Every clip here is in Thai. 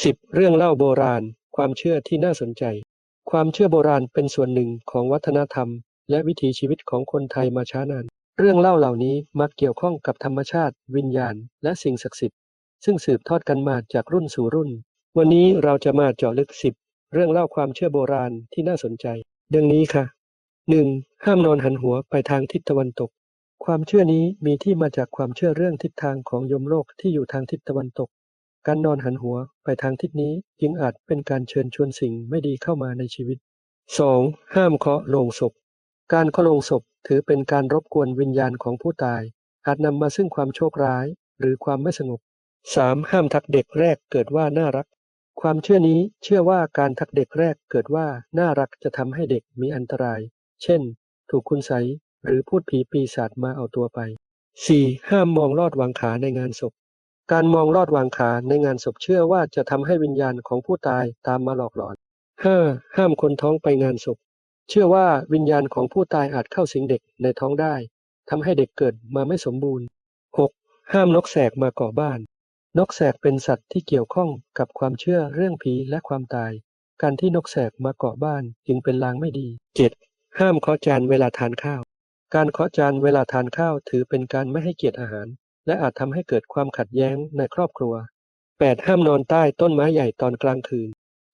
10. เรื่องเล่าโบราณ ความเชื่อที่น่าสนใจ ความเชื่อโบราณเป็นส่วนหนึ่งของวัฒนธรรม และวิถีชีวิตของคนไทยมาช้านาน เรื่องเล่าเหล่านี้มักเกี่ยวข้องกับธรรมชาติ วิญญาณ และสิ่งศักดิ์สิทธิ์ ซึ่งสืบทอดกันมาจากรุ่นสู่รุ่น วันนี้เราจะมาเจาะลึก 10 เรื่องเล่าความเชื่อโบราณที่น่าสนใจ ดังนี้ค่ะ 1. ห้ามนอนหันหัวไปทางทิศตะวันตก ความเชื่อนี้มีที่มาจากความเชื่อเรื่องทิศทางของยมโลกที่อยู่ทางทิศตะวันตก การนอนหันหัวไปทางทิศนี้จึงอาจเป็นการเชิญชวนสิ่งไม่ดีเข้ามาในชีวิต 2. ห้ามเคาะโลงศพ การเคาะโลงศพถือเป็นการรบกวนวิญญาณของผู้ตาย อาจนำมาซึ่งความโชคร้ายหรือความไม่สงบ 3. ห้ามทักเด็กแรกเกิดว่าน่ารัก ความเชื่อนี้เชื่อว่าการทักเด็กแรกเกิดว่าน่ารักจะทำให้เด็กมีอันตราย เช่น ถูกคุณไสหรือพูดผีปีศาจมาเอาตัวไป 4. ห้ามมองลอดวางขาในงานศพ การมองลอดวางขาในงานศพเชื่อว่าจะทำให้วิญญาณของผู้ตายตามมาหลอกหลอน 5. ห้ามคนท้องไปงานศพ เชื่อว่าวิญญาณของผู้ตายอาจเข้าสิงเด็กในท้องได้ทำให้เด็กเกิดมาไม่สมบูรณ์ 6. ห้ามนกแสกมาก่อบ้าน นกแสกเป็นสัตว์ที่เกี่ยวข้องกับความเชื่อเรื่องผีและความตาย การที่นกแสกมาเกาะบ้านจึงเป็นลางไม่ดี 7. ห้ามเคาะจานเวลาทานข้าว การเคาะจานเวลาทานข้าวถือเป็นการไม่ให้เกียรติอาหาร และอาจทำให้เกิดความขัดแย้งในครอบครัว 8. ห้ามนอนใต้ต้นไม้ใหญ่ตอนกลางคืน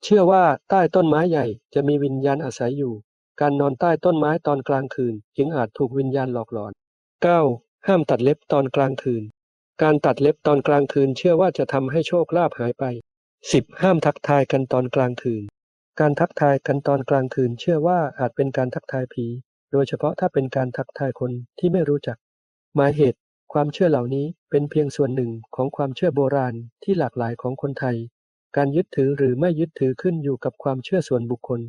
เชื่อว่าใต้ต้นไม้ใหญ่จะมีวิญญาณอาศัยอยู่ การนอนใต้ต้นไม้ตอนกลางคืน จึงอาจถูกวิญญาณหลอกหลอน 9. ห้ามตัดเล็บตอนกลางคืน การตัดเล็บตอนกลางคืน เชื่อว่าจะทำให้โชคลาภหายไป 10. ห้ามทักทายกันตอนกลางคืน การทักทายกันตอนกลางคืน เชื่อว่าอาจเป็นการทักทายผี โดยเฉพาะถ้าเป็นการทักทายคนที่ไม่รู้จัก หมายเหตุ ความเชื่อเหล่านี้เป็นเพียงส่วนหนึ่งของความเชื่อโบราณที่หลากหลายของคนไทย การยึดถือหรือไม่ยึดถือขึ้นอยู่กับความเชื่อส่วนบุคคล